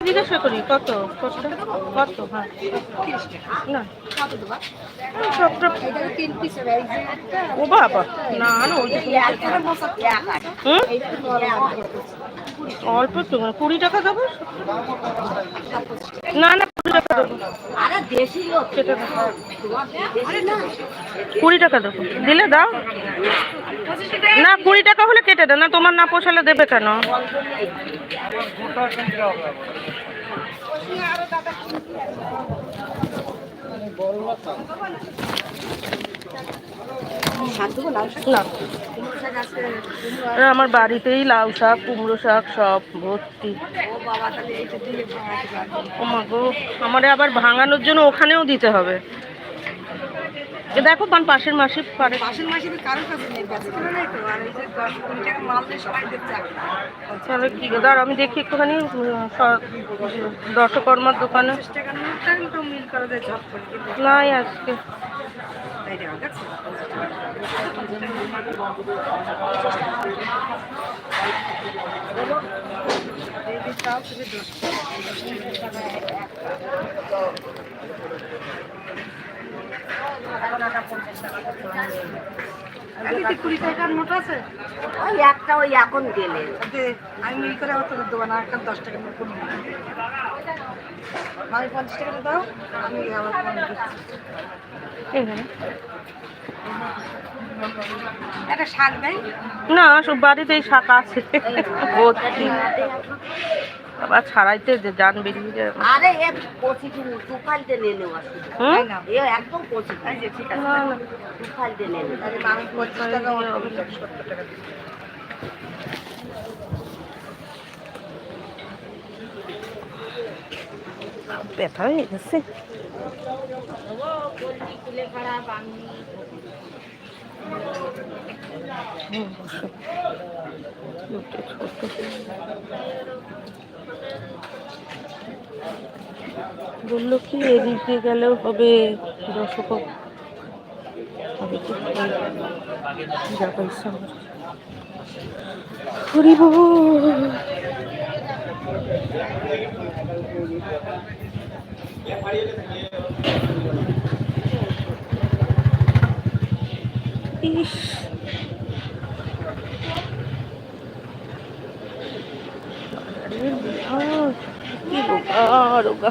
জিজ্ঞাসা করি, কত? কত? হ্যাঁ। না। ও বাবা। না না অল্প তো মানে কুড়ি টাকা দেবো? না না, কুড়ি টাকা দেবো কুড়ি টাকা দেবো। দিলে দাও। না, কুড়ি টাকা হলে কেটে দে। না, তোমার না পোষালে দেবে কেন? আমার বাড়িতেই লাউ শাক, কুমড়ো শাক, সব ভর্তি। আমার আবার ভাঙানোর জন্য ওখানেও দিতে হবে। দেখো পান পাশের মাসে পারে। পাশের মাসে কারোর কাছে নেই কাছে কেন নেই তো? আর এই যে দশ কুড়ি টাকা মাল দিয়ে সবাই দিচ্ছে তাহলে কি গো, দাঁড়াও আমি দেখি একটুখানি দশকর্মার দোকানে। করা করে নাই আজকে। এই দেখো দেখছ এই যে চাল থেকে দশ টাকা দশ টাকা একটা এদিকে কুড়ি টাকার নোট আছে? ওই একটা ওই এখন গেলে। আমি মিল করে দেবো না একটা দশ টাকা নোট পঞ্চাশ দাও আমি আবার। একটা শাক দেয়? না সব বাড়িতেই শাক আছে। আবার ছাড়াইতে যে যান বেরিয়ে যায় আরে এ কচি দু ফালতে নিয়ে নেওয়া শুধু হুম? তাই না? এ একদম যে ঠিক আছে। না না দু ফালতে নিয়ে নেওয়া আরে আমি পঁচিশ টাকা সত্তর টাকা। ব্যথা হয়ে গেছে। বলল কি এদিক গেলেও হবে দশক হবে কি? যা পয়সা আমার। হরি বাবু ইস আরে বিরাট, কি রোগা।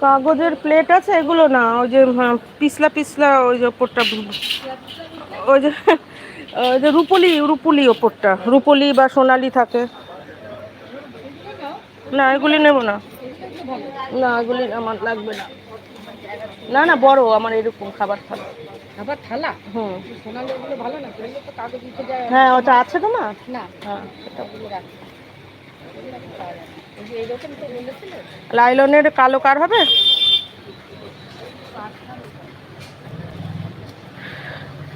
কাগজের প্লেট আছে এগুলো না ওই যে হ্যাঁ, পিছলা পিছলা ওই যে ওপরটা ওই যে রুপলি রুপুলি ওপরটা। রুপলি বা সোনালি থাকে। না এগুলি নেব না। না এগুলি আমার লাগবে না। না না বড় আমার এরকম খাবার থালা। খাবার থালা? হুম। সোনালি ওগুলো ভালো না? তো কাগজ দিতে যায়। হ্যাঁ ওটা আছে তোমার না? হ্যাঁ। যে তো বলেছিল। লাইলনের কালো কার হবে?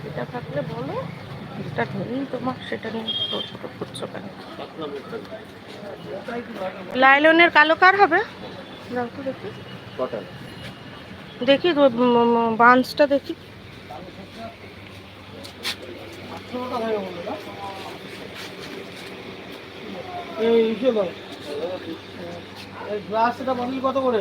এটা থাকলে বলো। যেটা নেই তোমার সেটা নিয়ে ছোট ছোট করছ কেন? লাইলনের কালো কার হবে? দেখি। দেখি বান্সটা দেখি। গ্লাসটা বান্ডিল কত করে?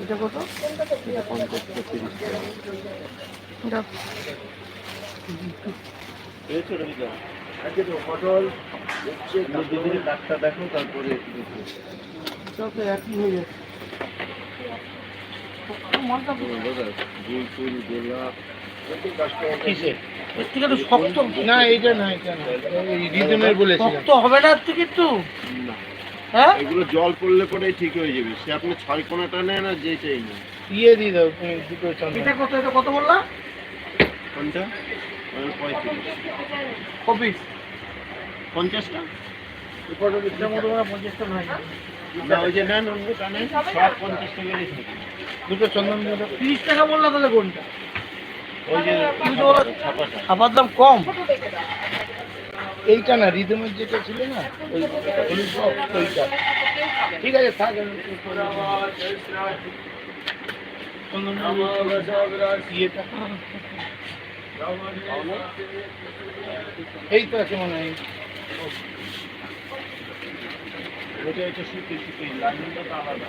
এটা হ্যাঁ এটা পঞ্চাশ থেকে তিরিশ টাকা। ডাক্তার দেখো তারপরে একই হয়ে যাচ্ছে শক্ত হবে না কিন্তু? না। হ্যাঁ? এগুলো জল পড়লে পরেই ঠিক হয়ে যাবে। সে আপনি ছয় কোনাটা নেন আর যেটাই নেন। ইয়ে দিয়ে দাও তুমি দুটো চন্দন এটা কত এটা কত বললা? কোনটা? পঁয়ত্রিশ। কপি পঞ্চাশটা? পঞ্চাশটা নয় দুটো চন্দন তিরিশ টাকা বললা তাহলে কোনটা? ওই যে দাম কম। এইটা না রিদমের যেটা ছিল না ওই ওইটা। ঠিক আছে থাক এই তো আছে মনে হয়। ওইটা এটা শুকিয়ে শুকিয়ে লাইনটা তো আলাদা।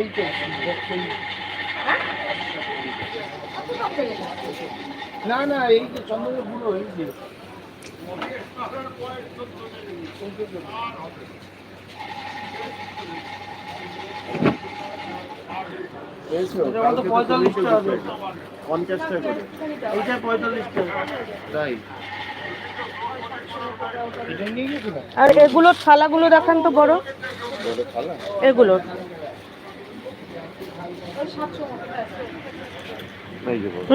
এই তো। না না এই যে চন্দনেরগুলো এই যে। আর এগুলোর থালাগুলো দেখান তো বড়। এগুলোর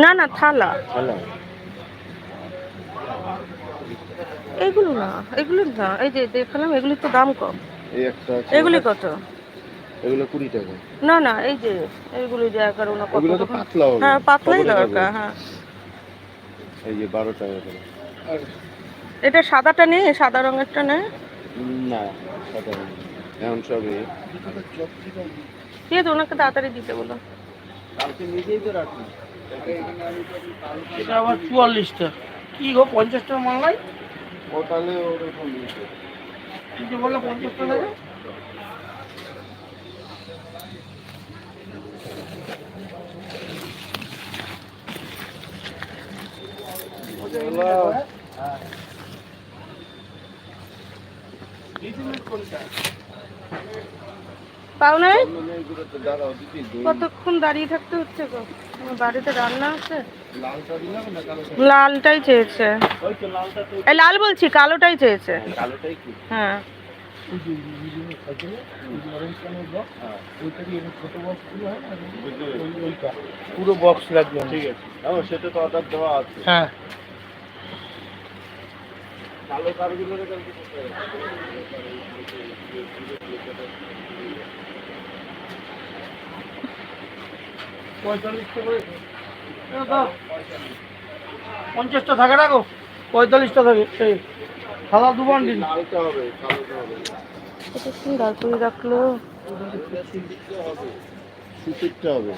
না না থালা। থালা? এগুলো না এগুলো না এই যে দেখলাম এগুলির তো দাম কম। এই একটা আছে। এগুলি কত? এগুলো কুড়ি টাকা। না না এই যে এইগুলি যে এগারো না কত ওগুলো তো পাতলা হবে। হ্যাঁ পাতলাই দরকার হ্যাঁ। এই যে বারো টাকা করে। আর এটা সাদাটা নেই সাদা রঙেরটা নেই না সাদা রঙ। এখন সব এ। ঠিক আছে ওনাকে তাড়াতাড়ি দিতে বলো। কালকে নিজেই তো রাখি এটা আবার চুয়াল্লিশটা। কি গো পঞ্চাশ টাকা মাল নাই? ও তাহলে ওরকম কি যে বলল পঞ্চাশ টাকা লাগে পাও দই কতক্ষণ দাঁড়িয়ে থাকতে হচ্ছে গো? বাড়িতে রান্না আছে। না লালটাই চেয়েছে। এই লাল বলছি কালোটাই চেয়েছে। হ্যাঁ। হয় না? পুরো বক্স লাগবে ঠিক আছে। সেটা তো অর্ডার দেওয়া আছে। হ্যাঁ। কালো কালকে কোথায় রাখব? পঁয়তাল্লিশটা করে পঞ্চাশটা থাকে না গো? পঁয়তাল্লিশটা থাকে এই থালা দু বান্ডিল। লালটা হবে কালোটা হবে না। কতক্ষণ দাঁড় করে রাখল।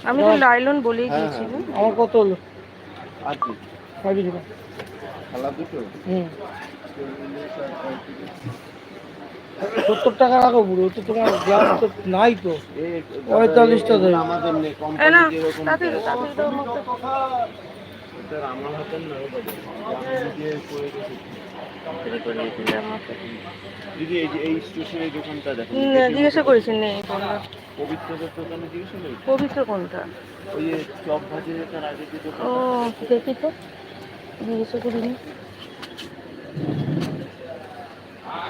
আমি তো লাইলন বলেই হ্যাঁ, দিয়েছি হ্যাঁ। আমার কত হলো? দুটো? হুম। সত্তর টাকা রাখো পুরো তো তোমার গ্লাস তো নাই তো। এই পঁয়তাল্লিশটা দেয়। আমাদের নেই জিজ্ঞাসা করেছি নেই পবিত্র কোনটা? ও দেখি তো। জিজ্ঞাসা করিনি।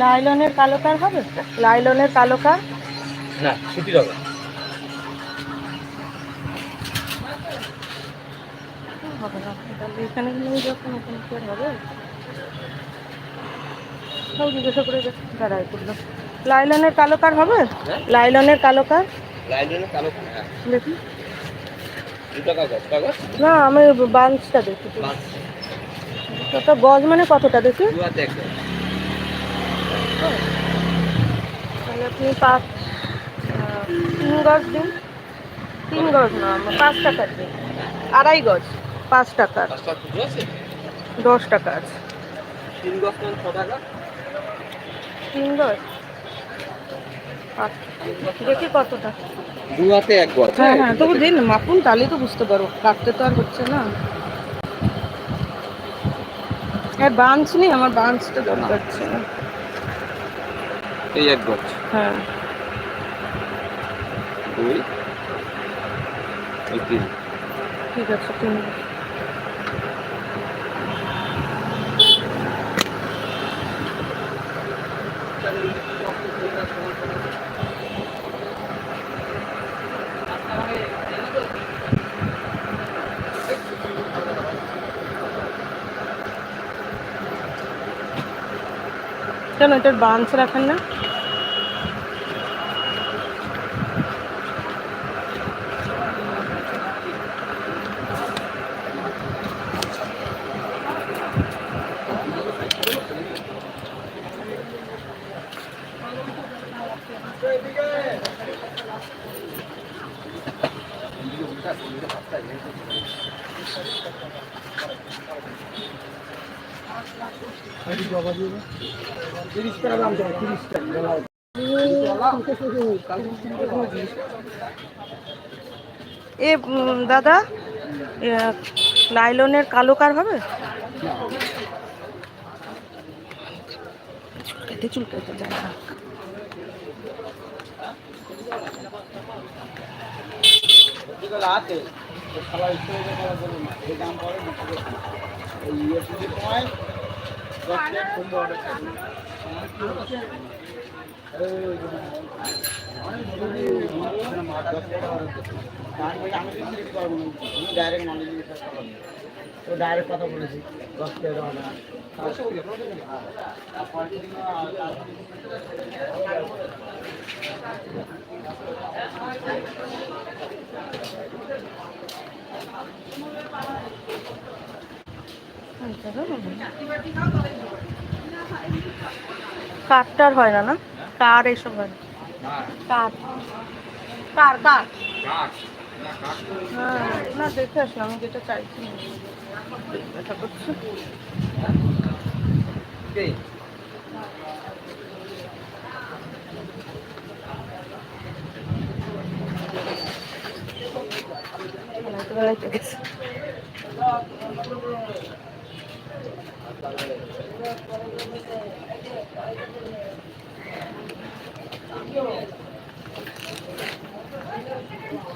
লাইলনের কালো কার হবে? লাইলনের কালো কার না ছুটি হবে। হবে না। তাহলে এখানে নিয়ে যখন ওখানে কি হবে? সব জিজ্ঞাসা করে দাঁড়ায় করল লাইলনের কালো কার হবে? লাইলনের কালো কার কালো দেখি। না আমি বাঞ্চটা দেখি। গজ মানে কতটা দেখি দু হাতে একটা তাহলে আপনি পাঁচ তিন গজ দিন। তিন গজ না পাঁচ টাকার দিন। আড়াই গজ পাঁচ টাকার। দশ টাকা আছে। তিন গজ তিন গজ? আচ্ছা, দেখি কতটা। দু হাতে এক গজ। হ্যাঁ হ্যাঁ তবু দিন মাপুন তাহলেই তো বুঝতে পারো কাটতে তো আর হচ্ছে না। হ্যাঁ বাঞ্চ নেই আমার বাঞ্চটা দরকার ছিল এই এক গজ। হ্যাঁ। দুই এই তিন। ঠিক আছে তিন কেন এটার বাঞ্চ রাখেন না এ দাদা নাইলনের কালো কার হবে। আছে সবাই দাম পড়ে এই ইয়ে সময় ডাইরেক্ট মানুষ তো ডাইরেক্ট কথা বলেছি দশ টাকা হবে না কাঠটার হয় না না? কার এইসব হয় কার কার কার হ্যাঁ না, দেখে আসি আমি যেটা চাইছি। ব্যথা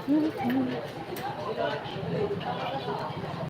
Mm-hmm.